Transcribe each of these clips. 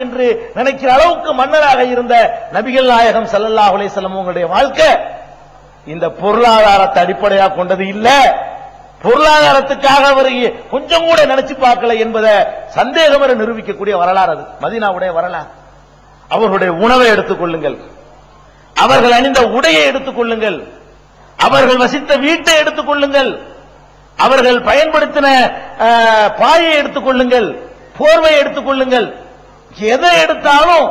என்று நினைக்கிற அளவுக்கு மன்னராக இருந்த நபிகள் நாயகம் சல்லல்லா அலிசல்லம் உங்களுடைய வாழ்க்கை இந்த பொருளாதாரத்தை அடிப்படையாக கொண்டது இல்ல. பொருளாதாரத்துக்காக அவர் கொஞ்சம் கூட நினைச்சு பார்க்கல என்பதை சந்தேகம் நிரூபிக்கக்கூடிய வரலாறு அது. மதினாவுடைய வரலாறு. அவர்களுடைய உணவை எடுத்துக் கொள்ளுங்கள். அவர்கள் அணிந்த உடையை எடுத்துக் கொள்ளுங்கள். அவர்கள் வசித்த வீட்டை எடுத்துக் கொள்ளுங்கள். அவர்கள் பயன்படுத்தின அஹ், பாயை எடுத்துக் கொள்ளுங்கள். போர்வையை எடுத்துக் கொள்ளுங்கள். எதை எடுத்தாலும்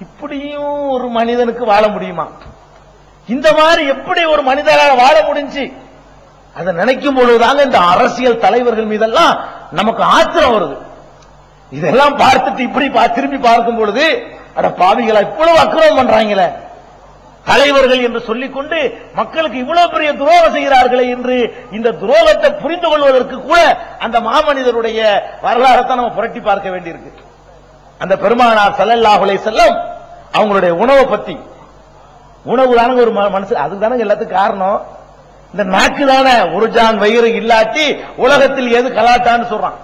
இப்படியும் ஒரு மனிதனுக்கு வாழ முடியுமா? இந்த மாதிரி எப்படி ஒரு மனிதராக வாழ முடிஞ்சு? அதை நினைக்கும் பொழுதுதாங்க இந்த அரசியல் தலைவர்கள் மீதெல்லாம் நமக்கு ஆத்திரம் வருது. இதெல்லாம் பார்த்துட்டு இப்படி பா- திரும்பி பார்க்கும் பொழுது அட பாவிகளா இவ்வளவு அக்கிரமம் பண்றாங்களே. தலைவர்கள் என்று சொல்லிக்கொண்டு மக்களுக்கு இவ்வளவு பெரிய துரோகம் செய்கிறார்களே என்று இந்த துரோகத்தை புரிந்து கொள்வதற்கு கூட அந்த மாமனிதருடைய வரலாறத்தை நம்ம புரட்டி பார்க்க வேண்டியிருக்கு. அந்த பெருமானார் சல்லல்லாஹுலே செல்லம் அவங்களுடைய உணவை பத்தி. உணவு தானங்க ஒரு ம- மனுஷன் அதுக்கு தானங்க எல்லாத்துக்கும் காரணம். இந்த நாக்கு தானே உருஜான் வயிறு இல்லாட்டி உலகத்தில் எது கலாட்டான்னு சொல்றான்.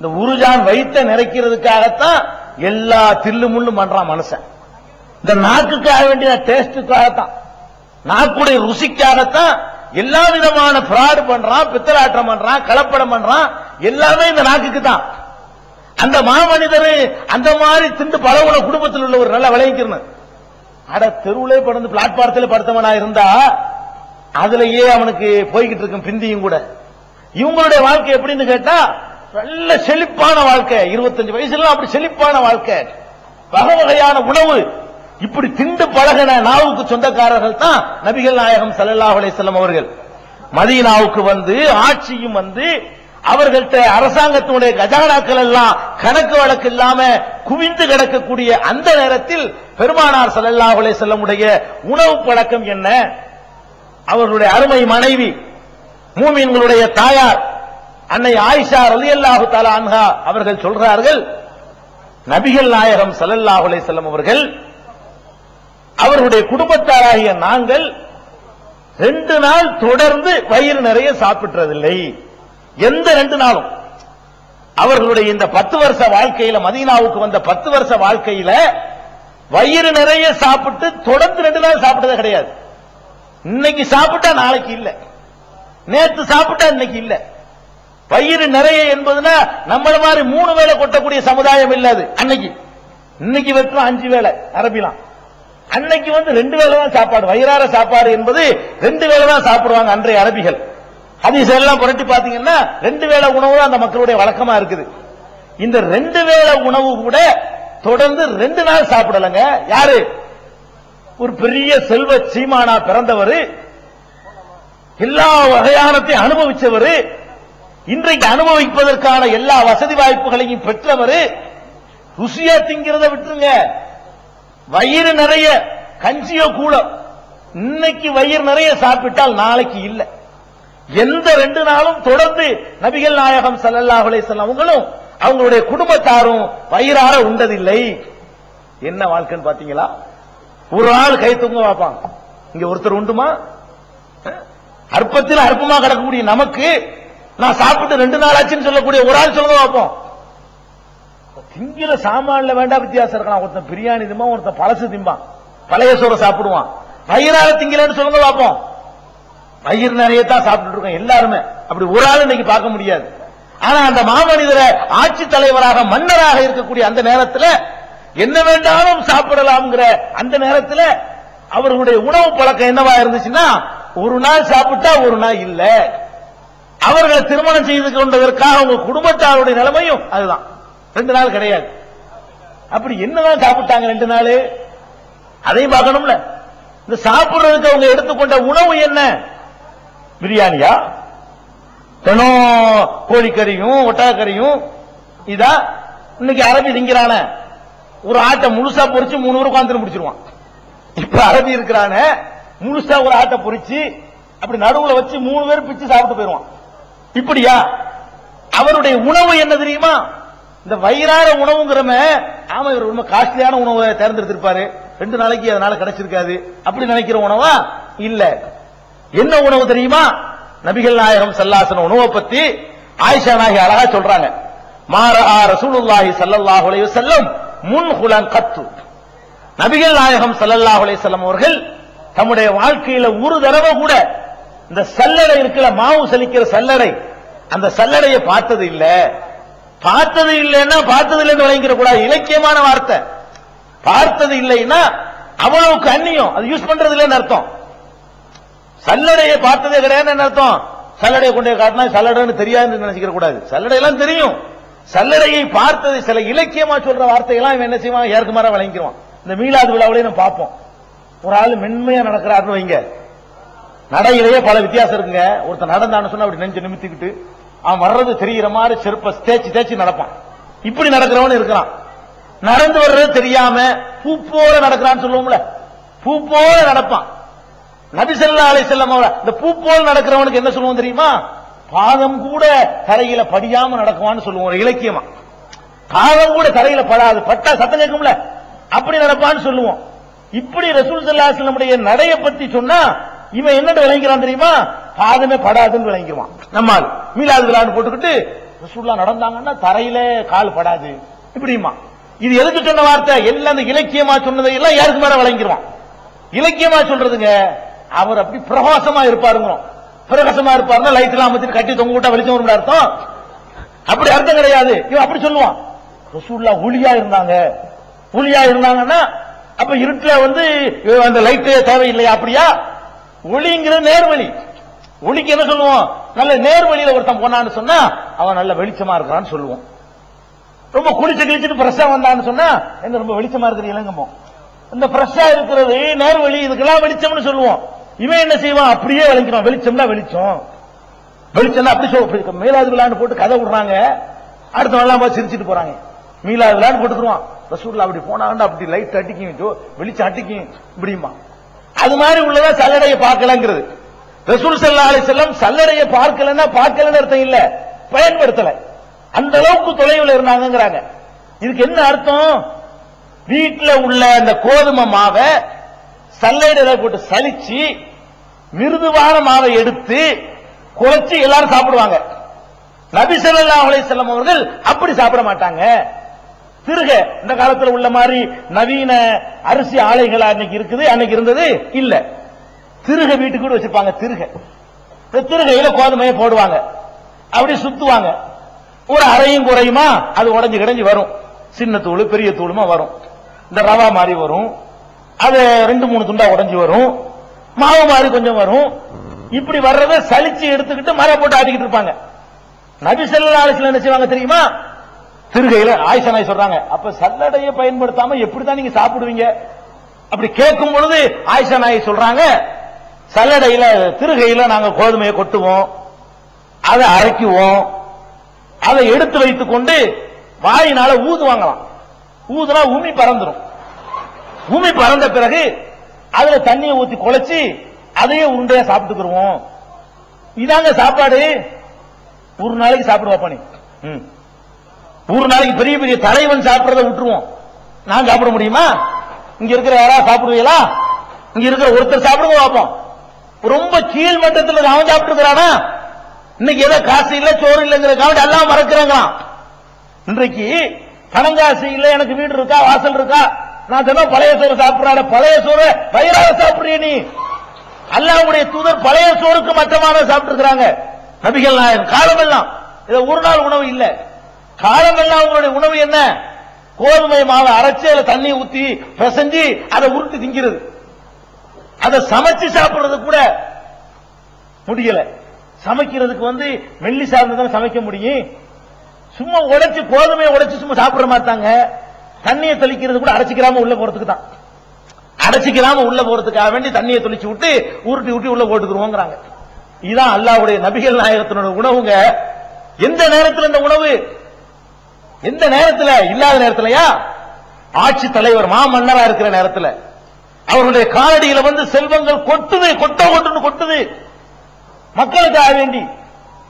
இந்த உருஜான் வயித்தை நிறைக்கிறதுக்காகத்தான் எல்லா தில்லு முள்ளும் பண்றான் மனுஷன். இந்த நாக்குக்காக வேண்டிய டேஸ்டுக்காகத்தான் நாக்குடைய ருசிக்காகத்தான் எல்லா விதமான ஃப்ராடு பண்றான் பித்தலாட்டம் பண்றான் கலப்படம் பண்றான். எல்லாமே இந்த நாக்குக்கு தான் அந்த மாமனிதர் அந்த மாதிரி திண்டு பழகுன குடும்பத்தில் உள்ள ஒரு நல்ல விளைவிக்கிறன அட தெருவிலே படுந்து பிளாட்பாரத்தில் படுத்தவனா இருந்தா அதுலயே அவனுக்கு போய்கிட்டு இருக்கும் பிந்தியும் கூட. இவங்களுடைய வாழ்க்கை எப்படின்னு கேட்டா நல்ல செழிப்பான வாழ்க்கை. இருபத்தஞ்சு வயசுல அப்படி செழிப்பான வாழ்க்கை. வகை வகையான உணவு. இப்படி திண்டு பழகின நாவுக்கு சொந்தக்காரர்கள் தான் நபிகள் நாயகம் ஸல்லல்லாஹு அலைஹி வஸல்லம் அவர்கள். மதீனாவுக்கு வந்து ஆட்சியும் வந்து அவர்கள்ட்ட அரசாங்கத்தினுடைய கஜானாக்கள் எல்லாம் கணக்கு வழக்கு இல்லாம குவிந்து கிடக்கக்கூடிய அந்த நேரத்தில் பெருமானார் ஸல்லல்லாஹு செல்லமுடைய வஸல்லமுடைய உணவு பழக்கம் என்ன? அவர்களுடைய அருமை மனைவி மூமின்களுடைய தாயார் அன்னை ஆயிஷா ரலியல்லாஹு தாலா அன்ஹா அவர்கள் சொல்றார்கள் நபிகள் நாயகம் ஸல்லல்லாஹு அலைஹி வஸல்லம் அவர்கள் அவர்களுடைய குடும்பத்தாராகிய நாங்கள் ரெண்டு நாள் தொடர்ந்து வயிறு நிறைய சாப்பிட்டதில்லை. எந்த ரெண்டு நாளும்? அவர்களுடைய இந்த பத்து வருஷ வாழ்க்கையில மதீனாவுக்கு வந்த பத்து வருஷ வாழ்க்கையில வயிறு நிறைய சாப்பிட்டு தொடர்ந்து ரெண்டு நாள் சாப்பிட்டதே கிடையாது. இன்னைக்கு சாப்பிட்டா நாளைக்கு இல்ல. நேத்து சாப்பிட்டா இன்னைக்கு இல்ல. வயிறு நிறைய என்பதுனா நம்மள மாதிரி மூணு வேளை கொட்டக்கூடிய சமுதாயம் இல்லாது அன்னைக்கு. இன்னைக்கு வெறும் அஞ்சு வேளை அரபிலாம். அன்னைக்கு வந்து ரெண்டு வேளை தான் சாப்பாடு. வயிறார சாப்பாடு என்பது ரெண்டு வேளை தான் சாப்பிடுவாங்க அன்றைய அரபிகள். ஹதீஸ் எல்லாம் புரட்டி பாத்தீங்கன்னா ரெண்டு வேளை உணவு தான் அந்த மக்களுடைய வழக்கமா இருக்குது. இந்த ரெண்டு வேளை உணவு கூட தொடர்ந்து ரெண்டு நாள் சாப்பிடலங்க. யாரு? ஒரு பெரிய செல்வ சீமானா பிறந்தவர். எல்லா வகையானத்தையும் அனுபவிச்சவர். இன்றைக்கு அனுபவிப்பதற்கான எல்லா வசதி வாய்ப்புகளையும் பெற்றவர். ருசியா திங்கிறத விட்டுருங்க. வயிறு நிறைய கஞ்சியோ கூட இன்னைக்கு வயிறு நிறைய சாப்பிட்டால் நாளைக்கு இல்லை. எந்த ரெண்டு நாளும் தொடர்ந்து நபிகள் நாயகம் ஸல்லல்லாஹு செல்லவங்களும் அவங்களும் அவங்களுடைய குடும்பத்தாரும் வயிறார உண்டதில்லை. என்ன வாழ்க்கைன்னு பாத்தீங்களா ஒரு ஆள் கை தூங்க பார்ப்பான். இங்க ஒருத்தர் உண்டுமா? அற்பத்தில் அற்பமா கிடக்கக்கூடிய நமக்கு நான் சாப்பிட்டு ரெண்டு நாள் ஆச்சுன்னு சொல்லக்கூடிய ஒரு ஆள் சொல்லுங்க பார்ப்போம். திங்கிற சாமான்ல வேண்டாம் வித்தியாசம் இருக்கலாம். ஒருத்தன் பிரியாணி திம்பான் ஒருத்தன் பழசு திம்பான். பழைய சோறை சாப்பிடுவான். வயிறார திங்கலன்னு சொல்லுங்க பார்ப்போம். வயிறு நிறைய தான் சாப்பிட்டு இருக்கோம் எல்லாருமே. அப்படி ஒரு ஆள் இன்னைக்கு பார்க்க முடியாது. ஆனா அந்த மாமனிதரை ஆட்சி தலைவராக மன்னராக இருக்கக்கூடிய அந்த நேரத்துல என்ன வேண்டாலும் சாப்பிடலாம்ங்கிற அந்த நேரத்துல அவர்களுடைய உணவு பழக்கம் என்னவா இருந்துச்சுன்னா ஒரு நாள் சாப்பிட்டா ஒரு நாள் இல்ல. அவர்களை திருமணம் செய்து கொண்டதற்காக அவங்க குடும்பத்தாருடைய நிலைமையும் அதுதான். ரெண்டு நாள் கிடையாது. அப்படி என்னதான் சாப்பிட்டாங்க ரெண்டு நாள்? அதையும் பார்க்கணும்ல. இந்த சாப்பிடுறதுக்கு அவங்க எடுத்துக்கொண்ட உணவு என்ன? பிரியாணியா? தினம் கோழிக்கறியும் ஒட்டகக்கறியும் இதா? இன்னைக்கு அரபி திங்கிறான. ஒரு ஆட்டை முழுசா பொறிச்சு மூணு பேர் உட்காந்து முடிச்சிருவான் இப்ப அரபி இருக்கிறான முழுசா ஒரு ஆட்டை பொறிச்சு அப்படி நடுவுல வச்சு மூணு பேர் பிச்சு சாப்பிட்டு போயிருவான் இப்படியா? அவருடைய உணவு என்ன தெரியுமா? இந்த வயிறார உணவுங்கிறம ஆமா இவர் ரொம்ப காஸ்ட்லியான உணவை தேர்ந்தெடுத்திருப்பாரு. ரெண்டு நாளைக்கு அதனால கிடைச்சிருக்காது. அப்படி நினைக்கிற உணவா? இல்ல. என்ன உணவு தெரியுமா? நபிகள் நாயகம் சல்லாசன உணவை பத்தி ஆயிஷா நாயகி அழகா சொல்றாங்க. மாரா ரசூலுல்லாஹி சல்லல்லாஹு அலைஹி வஸல்லம் முன் குலன் கத்து. நபிகள் நாயகம் சல்லல்லாஹு அலைஹி வஸல்லம் அவர்கள் தம்முடைய வாழ்க்கையில ஒரு தடவை கூட இந்த சல்லடை இருக்கிற மாவு சலிக்கிற சல்லடை அந்த சல்லடையை பார்த்தது இல்ல. பார்த்தது இல்லைன்னா பார்த்தது இல்லைன்னு விளங்கிற கூடாது இலக்கியமான வார்த்தை. பார்த்தது இல்லைன்னா அவ்வளவுக்கு அந்நியம். அது யூஸ் பண்றது இல்லைன்னு அர்த்தம். சல்லடையை பார்த்ததே கிடையாதுன்னு அர்த்தம்? சல்லடையை கொண்டு காட்டினா சல்லடைன்னு தெரியாதுன்னு நினைச்சுக்க கூடாது. சல்லடை எல்லாம் தெரியும். சல்லடையை பார்த்தது சில இலக்கியமா சொல்ற வார்த்தையெல்லாம் இவன் என்ன செய்வான்? ஏற்குமாறா வழங்கிடுவான் இந்த மீளாது விழாவிலே நம்ம பார்ப்போம். ஒரு ஆள் மென்மையா நடக்கிறாருன்னு வைங்க. நடையிலேயே பல வித்தியாசம் இருக்குங்க. ஒருத்தன் நடந்தான்னு சொன்னா அப்படி நெஞ்சு நிமித்திக்கிட்டு அவன் வர்றது தெரிகிற மாதிரி செருப்ப தேய்ச்சி தேய்ச்சி நடப்பான். இப்படி நடக்கிறவன் இருக்கிறான் நடந்து வர்றது தெரியாம பூ போல நடக்கிறான்னு சொல்லுவோம்ல. பூ போல நடப்பான். நபிசல்லா அலை செல்லம் இந்த பூ போல் நடக்கிறவனுக்கு என்ன சொல்லுவோம் தெரியுமா? பாதம் கூட தரையில படியாம நடக்குவான்னு சொல்லுவோம் ஒரு இலக்கியமா. காலம் கூட தரையில படாது பட்டா சத்தம் கேட்கும்ல அப்படி நடப்பான்னு சொல்லுவோம். இப்படி ரசூல் சல்லாஸ் நம்முடைய நடைய பத்தி சொன்னா இவன் என்னட்டு விளங்கிறான் தெரியுமா? பாதமே படாதுன்னு விளங்கிடுவான். நம்மால் மீலாது விழான்னு போட்டுக்கிட்டு ரசூல்லா நடந்தாங்கன்னா தரையில கால் படாது இப்படிமா இது எதுக்கு சொன்ன வார்த்தை? எல்லாம் அந்த இலக்கியமா சொன்னதை எல்லாம் யாருக்கு மேல விளங்கிடுவான்? இலக்கியமா சொல்றதுங்க அவர் அப்படி பிரகாசமா இருப்பாருங்க பிரகாசமா இருப்பாருன்னா லைட் எல்லாம் அமைச்சு கட்டி தொங்க விட்டா வெளிச்சம் வரும் அர்த்தம்? அப்படி அர்த்தம் கிடையாது. இவன் அப்படி சொல்லுவான். ரசூல்லா ஒளியா இருந்தாங்க. ஒளியா இருந்தாங்கன்னா அப்ப இருட்டுல வந்து அந்த லைட் தேவையில்லையா அப்படியா? ஒளிங்கிறது நேர்வழி. ஒளிக்கு என்ன சொல்லுவோம்? நல்ல நேர்வழியில ஒருத்தன் போனான்னு சொன்னா அவன் நல்ல வெளிச்சமா இருக்கிறான்னு சொல்லுவோம் ரொம்ப குளிச்சு கிழிச்சிட்டு ஃப்ரெஷ்ஷா வந்தான்னு சொன்னா என்ன ரொம்ப வெளிச்சமா இருக்கிற இளங்கமோ இந்த ஃப்ரெஷ்ஷா இருக்கிறது நேர்வழி இதுக்கெல்லாம் வெளிச்சம்னு சொல்லுவோம். இவன் என்ன செய்வான்? அப்படியே விளங்கிடுவான். வெளிச்சம்னா வெளிச்சம். வெளிச்சம்னா அப்படி சொல் மீலாது விழான்னு போட்டு கதை விடுறாங்க. அடுத்த நாள் போய் சிரிச்சிட்டு போறாங்க. மீலாது விழான்னு போட்டுருவான் ரசூல்ல அப்படி போனாங்கன்னா அப்படி லைட் அடிக்கும் ஜோ வெளிச்சம் அடிக்கும் இப்படிமா அது மாதிரி உள்ளதா சல்லடையை பார்க்கலங்கிறது. ரசூல் சல்லா அலி செல்லம் சல்லடையை பார்க்கலன்னா பார்க்கலன்னு அர்த்தம் இல்ல. பயன்படுத்தல. அந்த அளவுக்கு தொலைவில் இருந்தாங்கிறாங்க இதுக்கு என்ன அர்த்தம்? வீட்டில் உள்ள அந்த கோதுமை மாவை சல்லடையில போட்டு சலிச்சு மிருதுவான மாவை எடுத்து குறைச்சு எல்லாரும் சாப்பிடுவாங்க. நபி ஸல்லல்லாஹு அலைஹி வஸல்லம் அவர்கள் அப்படி சாப்பிட மாட்டாங்க. திருக இந்த காலத்தில் உள்ள மாதிரி நவீன அரிசி ஆலைகள் அன்னைக்கு இருக்குது அன்னைக்கு இருந்தது இல்ல. திருக வீட்டுக்கு கூட வச்சிருப்பாங்க திருக. இந்த திருகையில கோதுமையை போடுவாங்க. அப்படி சுத்துவாங்க. ஒரு அறையும் குறையுமா அது உடஞ்சு கிடைஞ்சு வரும். சின்ன தூள் பெரிய தூளுமா வரும். இந்த ரவா மாதிரி வரும். அது ரெண்டு மூணு துண்டா உடஞ்சி வரும். மாவு மாதிரி கொஞ்சம் வரும். இப்படி வர்றத சலிச்சு எடுத்துக்கிட்டு மர போட்டு ஆட்டிக்கிட்டு இருப்பாங்க. நபி செல்ல அலைஹி என்ன செய்வாங்க தெரியுமா? திருகையில ஆயிஷா நாய் சொல்றாங்க. அப்ப சல்லடையை பயன்படுத்தாம எப்படிதான் நீங்க சாப்பிடுவீங்க? அப்படி கேட்கும் பொழுது ஆயிஷா நாய் சொல்றாங்க சல்லடையில திருகையில நாங்க கோதுமையை கொட்டுவோம் அதை அரைக்குவோம் அதை எடுத்து வைத்துக் கொண்டு வாயினால ஊதுவாங்களாம். ஊதுனா உமி பறந்துடும் உமி பறந்த பிறகு அதுல தண்ணியை ஊத்தி குழைச்சி அதையே உருண்டையா சாப்பிட்டுக்கிறோம் இதாங்க சாப்பாடு. ஒரு நாளைக்கு சாப்பிடுவாப்பா நீ ம். ஒரு நாளைக்கு பெரிய பெரிய தலைவன் சாப்பிடுறத விட்டுருவோம். நான் சாப்பிட முடியுமா? இங்க இருக்கிற யாராவது சாப்பிடுவீங்களா? இங்க இருக்கிற ஒருத்தர் சாப்பிடுங்க பார்ப்போம். ரொம்ப கீழ் மட்டத்தில் அவன் சாப்பிட்டுக்கிறானா இன்னைக்கு ஏதோ காசு இல்ல சோறு இல்லைங்கிறதுக்காக எல்லாம் மறக்கிறாங்களாம். இன்றைக்கு பணங்காசு இல்ல எனக்கு வீடு இருக்கா வாசல் இருக்கா? நான் தினம் பழைய சோறு சாப்பிடுறாட பழைய சோறு வயிறாக சாப்பிடுறிய நீ. அல்லாவுடைய தூதர் பழைய சோறுக்கு மட்டமான சாப்பிட்டுருக்காங்க நபிகள் நாயகம் காலமெல்லாம். இது ஒரு நாள் உணவு இல்ல. காலமெல்லாம் உங்களுடைய உணவு என்ன? கோதுமை மாவை அரைச்சு அதுல தண்ணி ஊத்தி பிசைஞ்சு அதை உருட்டி திங்கிறது. அதை சமைச்சு சாப்பிடுறது கூட முடியல. சமைக்கிறதுக்கு வந்து வெள்ளி சார்ந்து சமைக்க முடியும்? சும்மா உடைச்சு கோதுமையை உடைச்சு சும்மா சாப்பிட மாட்டாங்க தண்ணியை தெளிக்கிறது கூட அரைச்சிக்கிறாம உள்ள போறதுக்கு தான். அடைச்சிக்கிறாம உள்ள போறதுக்காக வேண்டி தண்ணியை தெளிச்சு விட்டு உருட்டி ஊட்டி உள்ள போட்டுக்கிறோங்கிறாங்க இதுதான் அல்லாவுடைய நபிகள் நாயகத்தினோட உணவுங்க. எந்த நேரத்தில் இந்த உணவு? எந்த நேரத்தில்? இல்லாத நேரத்திலயா? ஆட்சி தலைவர் மாமன்னரா இருக்கிற நேரத்தில். அவருடைய காலடியில வந்து செல்வங்கள் கொட்டுது கொட்ட கொட்டுன்னு கொட்டுது. மக்களுக்காக வேண்டி.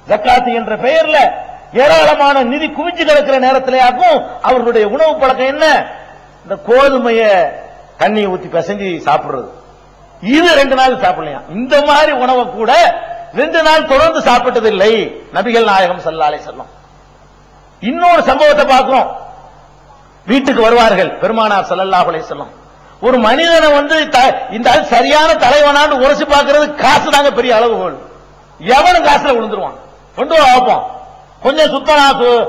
ஜக்காத்து என்ற பெயர்ல ஏராளமான நிதி குவிஞ்சு கிடக்கிற நேரத்திலேயாக்கும் அவர்களுடைய உணவு பழக்கம் என்ன? இந்த கோதுமைய தண்ணி ஊத்தி பிசைஞ்சு சாப்பிடுறது. இது ரெண்டு நாள் சாப்பிடலையா? இந்த மாதிரி உணவை கூட ரெண்டு நாள் தொடர்ந்து சாப்பிட்டது இல்லை நபிகள் நாயகம் ஸல்லல்லாஹு செல்லும் இன்னொரு சம்பவத்தை பார்க்கிறோம். வீட்டுக்கு வருவார்கள் பெருமானார் ஸல்லல்லாஹு செல்லும் ஒரு மனிதனை வந்து த- இந்த சரியான தலைவனான்னு உரைச்சு பார்க்கறது காசு தாங்க பெரிய அளவுகோல். எவனும் காசுல விழுந்துருவான். கொண்டு வா பார்ப்போம் 浑身是多拉是。